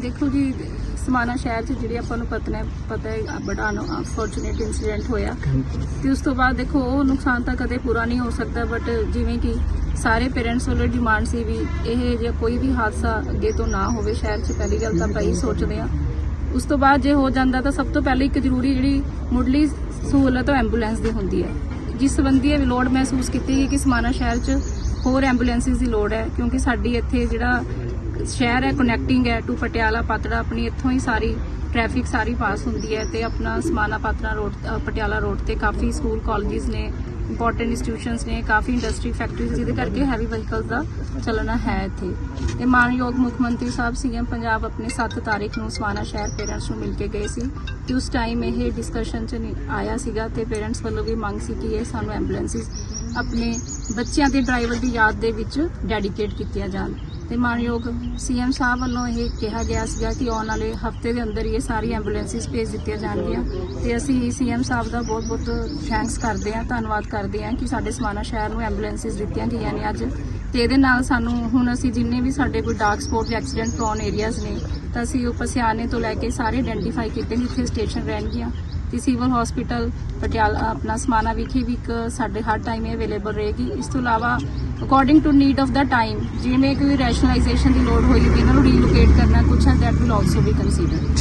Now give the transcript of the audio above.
ਦੇਖੋ ਜੀ ਸਮਾਨਾ ਸ਼ਹਿਰ 'ਚ ਜਿਹੜੀ ਆਪਾਂ ਨੂੰ ਪਤਾ ਹੈ ਪਤਾ ਹੈ, ਬੜਾ ਅਨਫੋਰਚੂਨੇਟ ਇਨਸੀਡੈਂਟ ਹੋਇਆ। ਤੇ ਉਸ ਤੋਂ ਬਾਅਦ ਦੇਖੋ, ਉਹ ਨੁਕਸਾਨ ਤਾਂ ਕਦੇ ਪੂਰਾ ਨਹੀਂ ਹੋ ਸਕਦਾ ਬਟ ਜਿਵੇਂ ਕਿ ਸਾਰੇ ਪੇਰੈਂਟਸ ਵੱਲੋਂ ਡਿਮਾਂਡ ਸੀ ਵੀ ਇਹ ਜੇ ਕੋਈ ਵੀ ਹਾਦਸਾ ਅੱਗੇ ਤੋਂ ਨਾ ਹੋਵੇ, ਸ਼ਹਿਰ 'ਚ ਪਹਿਲੀ ਗੱਲ ਤਾਂ ਆਪਾਂ ਇਹੀ ਸੋਚਦੇ ਆ ਉਸ ਤੋਂ ਬਾਅਦ ਜੇ ਹੋ ਜਾਂਦਾ ਤਾਂ ਸਭ ਤੋਂ ਪਹਿਲਾਂ ਇੱਕ ਜ਼ਰੂਰੀ ਜਿਹੜੀ ਮੁੱਢਲੀ ਸਹੂਲਤ ਉਹ ਐਂਬੂਲੈਂਸ ਦੀ ਹੁੰਦੀ ਹੈ। ਜਿਸ ਸੰਬੰਧੀ ਇਹ ਲੋੜ ਮਹਿਸੂਸ ਕੀਤੀ ਗਈ ਕਿ ਸਮਾਨਾ ਸ਼ਹਿਰ 'ਚ ਹੋਰ ਐਂਬੂਲੈਂਸਿਸ ਦੀ ਲੋੜ ਹੈ, ਕਿਉਂਕਿ ਸਾਡੀ ਇੱਥੇ ਜਿਹੜਾ ਸ਼ਹਿਰ ਹੈ ਕਨੈਕਟਿੰਗ ਹੈ ਟੂ ਪਟਿਆਲਾ ਪਾਤੜਾ, ਆਪਣੀ ਇੱਥੋਂ ਹੀ ਸਾਰੀ ਟ੍ਰੈਫਿਕ ਸਾਰੀ ਪਾਸ ਹੁੰਦੀ ਹੈ ਤੇ ਆਪਣਾ ਸਮਾਨਾ ਪਾਤੜਾ ਰੋਡ ਪਟਿਆਲਾ ਰੋਡ ਤੇ ਕਾਫੀ ਸਕੂਲ ਕਾਲਜਿਸ ਨੇ ਇੰਪੋਰਟੈਂਟ ਇੰਸਟੀਟਿਊਸ਼ਨਸ ਨੇ, ਕਾਫੀ ਇੰਡਸਟਰੀ ਫੈਕਟਰੀਜ਼ ਜਿਹਦੇ ਕਰਕੇ ਹੈਵੀ ਵਹੀਕਲਸ ਦਾ ਚੱਲਣਾ ਹੈ ਇੱਥੇ। ਇਹ ਮਾਨਯੋਗ ਮੁੱਖ ਮੰਤਰੀ ਸਾਹਿਬ, ਸੀਐਮ ਪੰਜਾਬ ਆਪਣੇ 7 ਤਾਰੀਖ ਨੂੰ ਸਮਾਣਾ ਸ਼ਹਿਰ ਪੇਰੈਂਟਸ ਨੂੰ ਮਿਲ ਕੇ ਗਏ ਸੀ ਕਿ ਉਸ ਟਾਈਮ ਇਹ ਡਿਸਕਸ਼ਨ ਚ ਨਹੀਂ ਆਇਆ ਸੀਗਾ ਤੇ ਪੇਰੈਂਟਸ ਵੱਲੋਂ ਵੀ ਮੰਗ ਸੀ ਕਿ ਇਹ ਸਾਨੂੰ ਐਂਬੂਲੈਂਸਿਸ ਆਪਣੇ ਬੱਚਿਆਂ ਦੇ ਡਰਾਈਵਰ ਦੀ ਯਾਦ ਦੇ ਵਿੱਚ ਡੈਡੀਕੇਟ ਕੀਤੀਆਂ ਜਾਣ। ਤੇ ਮਾਨਯੋਗ ਸੀਐਮ ਸਾਹਿਬ ਵੱਲੋਂ ਇਹ ਕਿਹਾ ਗਿਆ ਸੀਗਾ ਕਿ ਆਉਣ ਵਾਲੇ ਹਫ਼ਤੇ ਦੇ ਅੰਦਰ ਹੀ ਇਹ ਸਾਰੀ ਐਂਬੂਲੈਂਸਿਸ ਭੇਜ ਦਿੱਤੀਆਂ ਜਾਣਗੀਆਂ। ਤੇ ਅਸੀਂ ਸੀਐਮ ਸਾਹਿਬ ਦਾ ਬਹੁਤ-ਬਹੁਤ ਥੈਂਕਸ ਕਰਦੇ ਹਾਂ, ਧੰਨਵਾਦ ਕਰਦੇ ਹਾਂ ਕਿ ਸਾਡੇ ਸਮਾਣਾ ਸ਼ਹਿਰ ਨੂੰ ਐਂਬੂਲੈਂਸਿਸ ਦਿੱਤੀਆਂ ਗਈਆਂ ਨੇ ਅੱਜ। ਤੇ ਇਹਦੇ ਨਾਲ ਸਾਨੂੰ ਹੁਣ ਅਸੀਂ ਜਿੰਨੇ ਵੀ ਸਾਡੇ ਕੋਈ ਡਾਰਕ ਸਪੌਟ ਜਾਂ ਐਕਸੀਡੈਂਟ ਪ੍ਰੋਨ ਏਰੀਆਜ਼ ਨੇ, ਤਾਂ ਅਸੀਂ ਉਹ ਪਸਿਆਨੇ ਤੋਂ ਲੈ ਕੇ ਸਾਰੇ ਆਇਡੈਂਟੀਫਾਈ ਕੀਤੇ ਨੇ, ਜਿੱਥੇ ਸਟੇਸ਼ਨ ਰਹਿਣਗੀਆਂ। ਤੇ ਸਿਵਲ ਹਸਪੀਟਲ ਪਟਿਆਲਾ ਆਪਣਾ ਸਮਾਨਾ ਵਿਖੇ ਵੀ ਇੱਕ ਸਾਡੇ ਹਰ ਟਾਈਮ ਅਵੇਲੇਬਲ ਰਹੇਗੀ। ਇਸ ਤੋਂ ਇਲਾਵਾ ਅਕੋਰਡਿੰਗ ਟੂ ਨੀਡ ਆਫ ਦਾ ਟਾਈਮ ਜਿਵੇਂ ਕੋਈ ਰੈਸ਼ਨਲਾਈਜੇਸ਼ਨ ਦੀ ਲੋੜ ਹੋਈ ਵੀ ਇਹਨਾਂ ਨੂੰ ਰੀਲੋਕੇਟ ਕਰਨਾ, ਕੁਛ ਹੈ that will also be considered